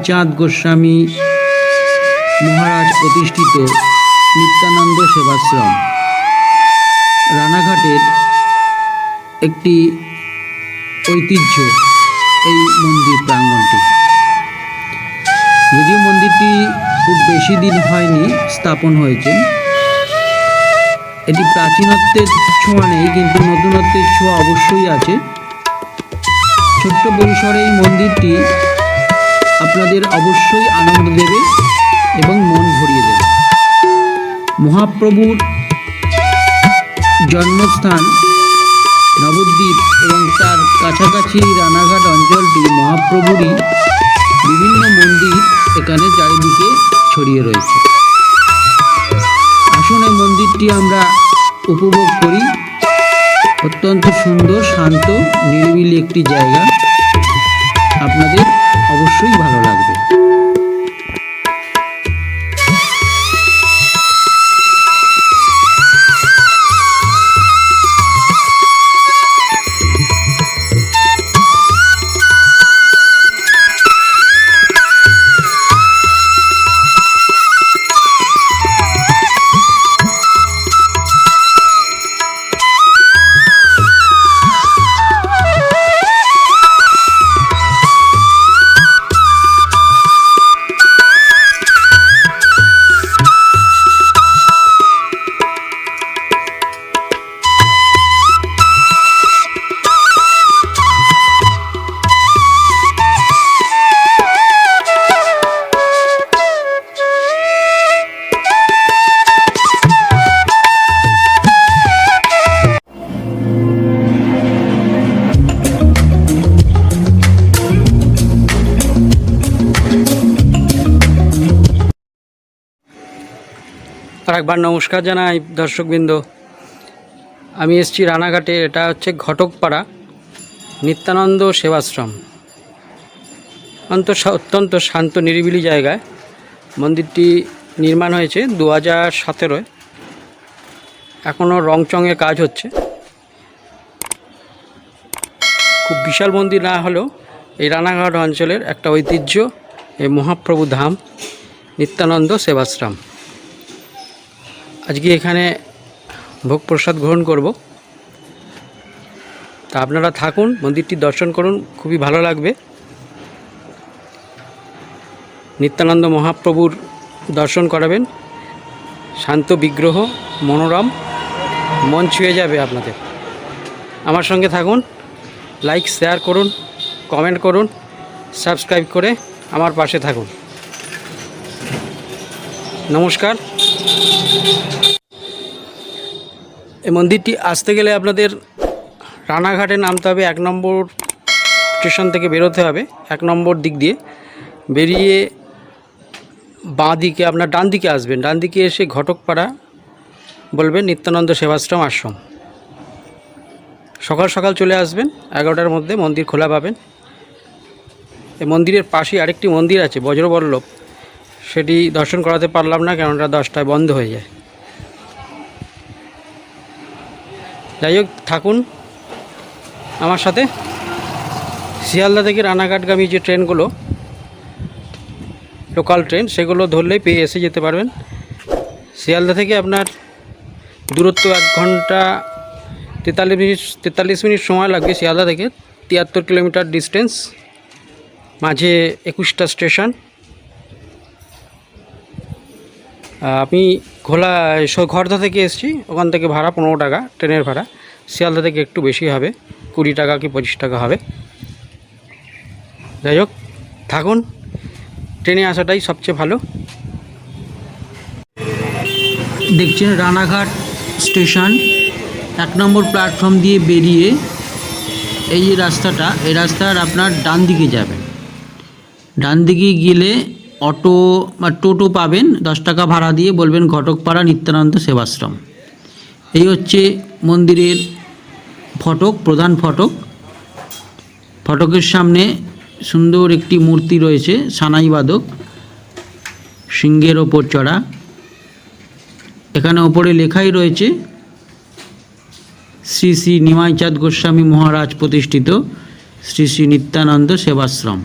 নিমাইচাঁদ গোস্বামী মহারাজ প্রতিষ্ঠিত নিত্যানন্দ সেবাশ্রম। রানাঘাটের একটি ঐতিহ্য এই মন্দির প্রাঙ্গণটি যদিও মন্দিরটি খুব বেশি দিন হয়নি স্থাপন হয়েছে। এটি প্রাচীনত্বের ছোঁয়া নেই কিন্তু নতুনত্বের ছোঁয়া অবশ্যই আছে। ছোট্ট পরিসরে এই মন্দিরটি আপনাদের অবশ্যই আনন্দ দেবে এবং মন ভরিয়ে দেবে। মহাপ্রভুর জন্মস্থান নবদ্বীপ এবং তার কাছাকাছি রানাঘাট অঞ্চলটি মহাপ্রভুরই বিভিন্ন মন্দির এখানে চারিদিকে ছড়িয়ে রয়েছে। আসুন মন্দিরটি আমরা উপভোগ করি। অত্যন্ত সুন্দর, শান্ত, নিরিবিলি একটি জায়গা। আপনাদের অবশ্যই ভালো লাগবে। আর একবার নমস্কার জানাই দর্শকবৃন্দ। আমি এসছি রানাঘাটে, এটা হচ্ছে ঘটকপাড়া নিত্যানন্দ সেবাশ্রম। অন্ত অত্যন্ত শান্ত, নিরিবিলি জায়গায় মন্দিরটি নির্মাণ হয়েছে দু হাজার সতেরোয়। এখনও রংচঙে কাজ হচ্ছে। খুব বিশাল মন্দির না হলেও এই রানাঘাট অঞ্চলের একটা ঐতিহ্য, এই মহাপ্রভু ধাম নিত্যানন্দ সেবাশ্রম। আজকে এখানে ভোগ প্রসাদ গ্রহণ করব। তা আপনারা থাকুন, মন্দিরটি দর্শন করুন, খুবই ভালো লাগবে। নিত্যানন্দ মহাপ্রভুর দর্শন করাবেন। শান্ত বিগ্রহ, মনোরম, মন ছুঁয়ে যাবে আপনাদের। আমার সঙ্গে থাকুন, লাইক, শেয়ার করুন, কমেন্ট করুন, সাবস্ক্রাইব করে আমার পাশে থাকুন। নমস্কার। এই মন্দিরটি আসতে গেলে আপনাদের রানাঘাটে নামতে হবে এক নম্বর স্টেশন থেকে বেরোতে হবে, এক নম্বর দিক দিয়ে। বেরিয়ে বাঁ দিকে, আপনার ডান দিকে আসবেন। ডান দিকে এসে ঘটকপাড়া বলবেন নিত্যানন্দ সেবাশ্রম আশ্রম। সকাল সকাল চলে আসবেন, এগারোটার মধ্যে মন্দির খোলা পাবেন। এই মন্দিরের পাশেই আরেকটি মন্দির আছে, বজ্রবল্লভ। সেটি দর্শন করাতে পারলাম না, কেননা দশটায় বন্ধ হয়ে যায়। যাই হোক, থাকুন আমার সাথে। শিয়ালদা থেকে রানাঘাটগামী যে ট্রেনগুলো, লোকাল ট্রেন, সেগুলো ধরলেই পেয়ে এসে যেতে পারবেন। শিয়ালদা থেকে আপনার দূরত্ব এক ঘণ্টা তেতাল্লিশ মিনিট তেতাল্লিশ মিনিট সময় লাগবে শিয়ালদা থেকে, তিয়াত্তর কিলোমিটার ডিস্টেন্স, মাঝে একুশটা স্টেশন। আমি ঘোলা ঘরদা থেকে এসেছি। ওখান থেকে ভাড়া পনেরো টাকা, ট্রেনের ভাড়া। শিয়ালদা থেকে একটু বেশি হবে, কুড়ি টাকা কি পঁচিশ টাকা হবে। যাই হোক, থাকুন, ট্রেনে আসাটাই সবচেয়ে ভালো। দেখছেন রানাঘাট স্টেশন, এক নম্বর প্ল্যাটফর্ম দিয়ে বেরিয়ে এই যে রাস্তাটা, এই রাস্তার আপনার ডান দিকে যাবেন। ডান দিকে গেলে অটো বা টোটো পাবেন, দশ টাকা ভাড়া দিয়ে বলবেন ঘটকপাড়া নিত্যানন্দ সেবাশ্রম। এই হচ্ছে মন্দিরের ফটক, প্রধান ফটক। ফটকের সামনে সুন্দর একটি মূর্তি রয়েছে সানাই বাদক সিংহের ওপর চড়া। এখানে ওপরে লেখাই রয়েছে, শ্রী শ্রী নিমাইচাঁদ গোস্বামী মহারাজ প্রতিষ্ঠিত শ্রী শ্রী নিত্যানন্দ সেবাশ্রম।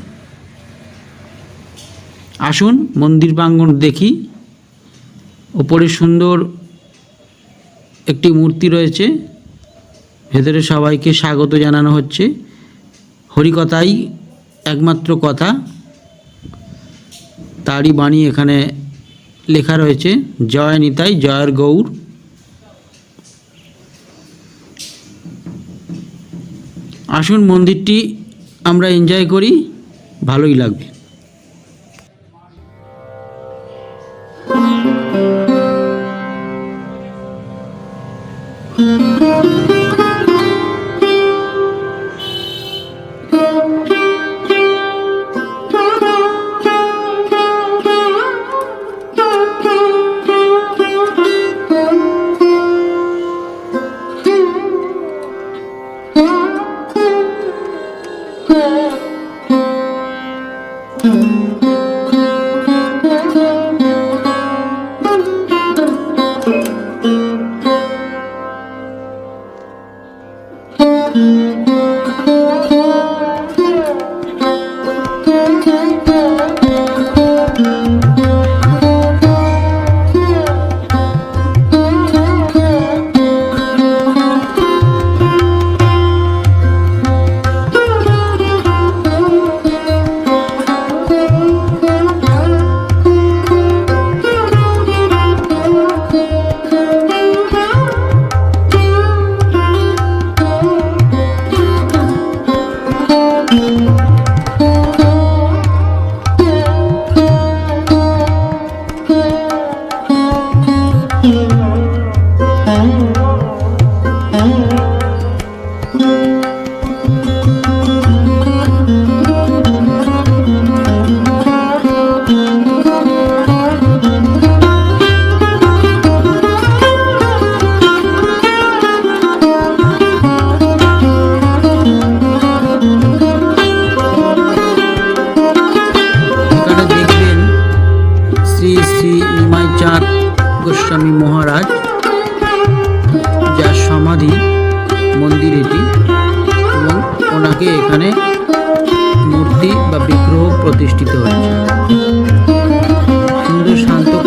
আসুন, মন্দির প্রাঙ্গণ দেখি। ওপরে সুন্দর একটি মূর্তি রয়েছে। ভেতরে সবাইকে স্বাগত জানানো হচ্ছে। হরিকথাই একমাত্র কথা। তারই বাণী এখানে লেখা রয়েছে, জয় নিতাই, জয়ের গৌর। আসুন, মন্দিরটি আমরা এনজয় করি। ভালোই লাগবে।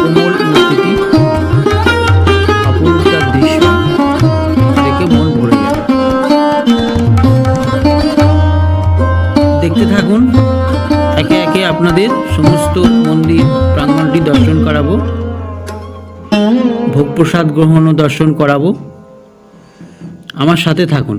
কোমল মূর্তিটি অপরূপ তার দৃশ্য, দেখে মন ভরে দেখতে থাকুন, একে একে আপনাদের সমস্ত মন্দির প্রাঙ্গণটি দর্শন করাবো। ভোগ প্রসাদ গ্রহণ দর্শন করাবো। আমার সাথে থাকুন।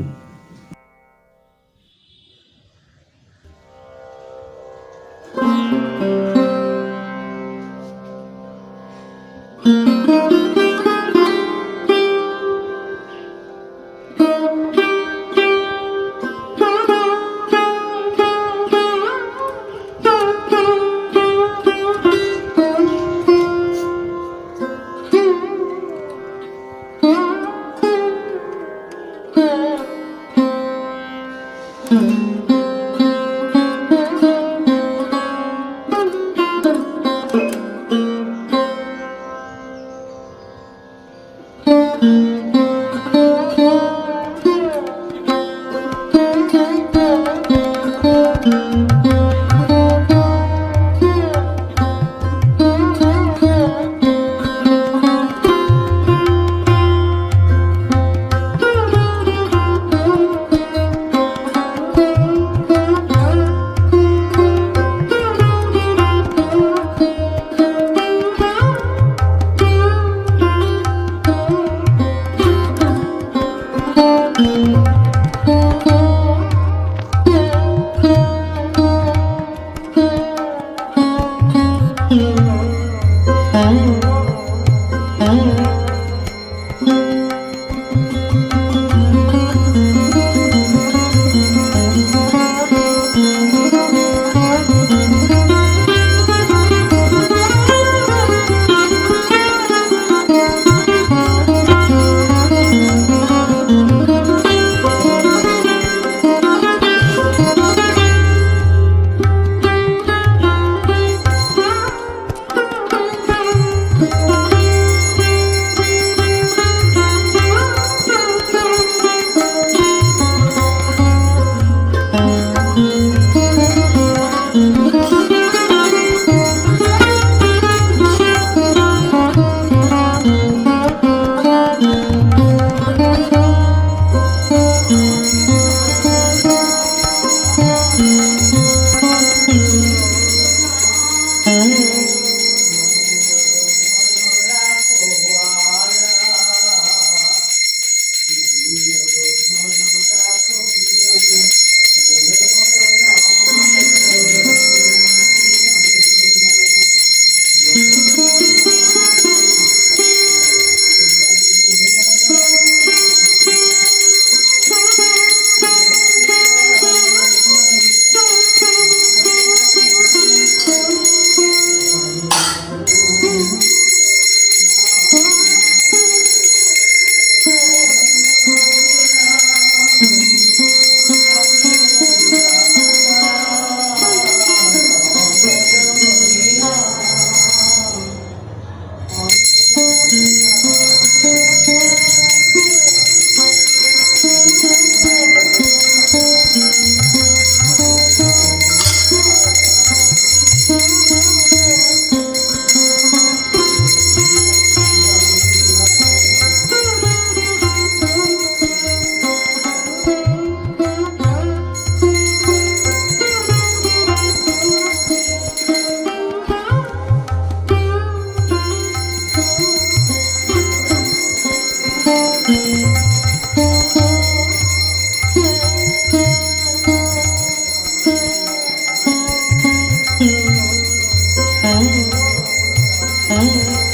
Música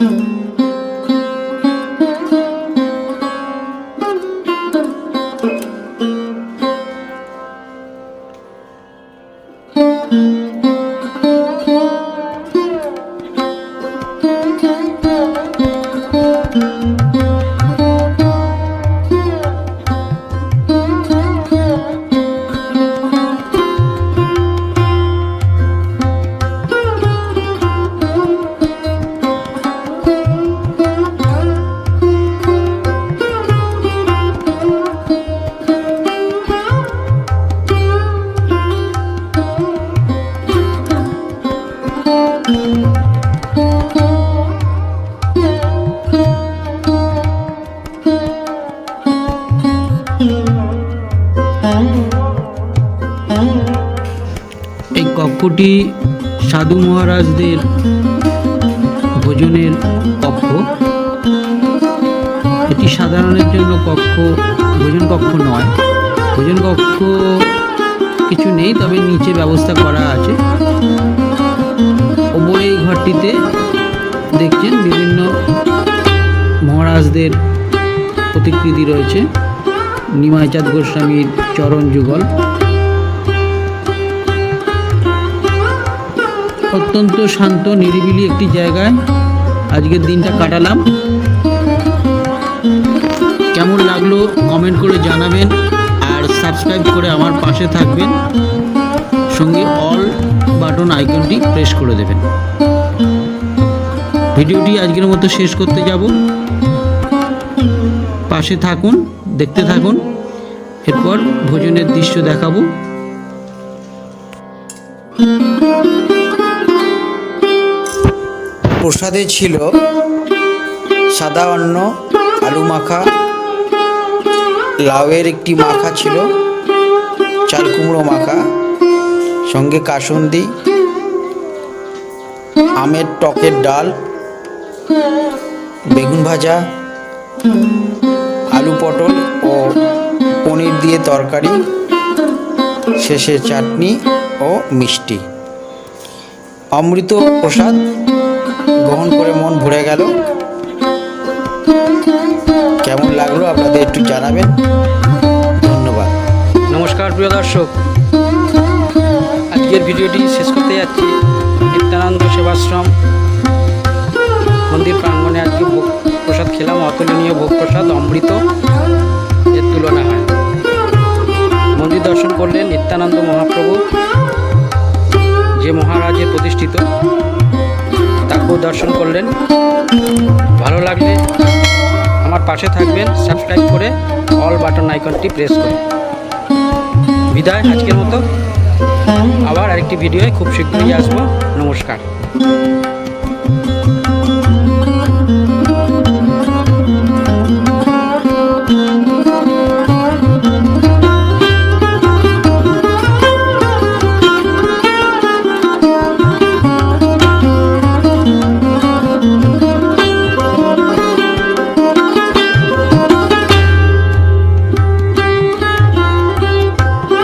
এই সাধু মহারাজদের ভোজনের কক্ষ। এটি সাধারণের জন্য কক্ষ, ভোজন কক্ষ নয়। ভোজন কক্ষ কিছু নেই, তবে নিচে ব্যবস্থা করা আছে। ওপরে এই ঘরটিতে দেখছেন বিভিন্ন মহারাজদের প্রতিকৃতি রয়েছে। নিমাইচাঁদ গোস্বামীর চরণ যুগল। অত্যন্ত শান্ত, নিরিবিলি একটি জায়গায় আজকের দিনটা কাটালাম। কেমন লাগল কমেন্ট করে জানাবেন আর সাবস্ক্রাইব করে আমার পাশে থাকবেন। সঙ্গে অল বাটন আইকনটি প্রেস করে দেবেন। ভিডিওটি আজকের মতো শেষ করতে যাব। পাশে থাকুন, দেখতে থাকুন। এরপর ভোজনের দৃশ্য দেখাবো। প্রসাদে ছিল সাদা অন্ন, আলু মাখা, লাউয়ের একটি মাখা ছিল, চাল কুমড়ো মাখা, সঙ্গে কাসুন্দি, আমের টকের ডাল, বেগুন ভাজা, আলু পটল ও পনির দিয়ে তরকারি, শেষে চাটনি ও মিষ্টি। অমৃত প্রসাদ গ্রহণ করে মন ভরে গেল। কেমন লাগল আপনাদের একটু জানাবেন। ধন্যবাদ। নমস্কার, প্রিয় দর্শক। আজকের ভিডিওটি শেষ করতে যাচ্ছি। নিত্যানন্দ সেবাশ্রম, মন্দির প্রাঙ্গণে আজকে ভোগ প্রসাদ খেলাম। অতুলনীয় ভোগ প্রসাদ, অমৃত এর তুলনা হয়। মন্দির দর্শন করলেন নিত্যানন্দ মহাপ্রভু, যে মহারাজে প্রতিষ্ঠিত। তাকেও দর্শন করলেন। ভালো লাগলে আমার পাশে থাকবেন, সাবস্ক্রাইব করে অল বাটন আইকনটি প্রেস করুন। বিদায়, আজকের মতো। আবার আরেকটি ভিডিওয় খুব শীঘ্রই আসব। নমস্কার।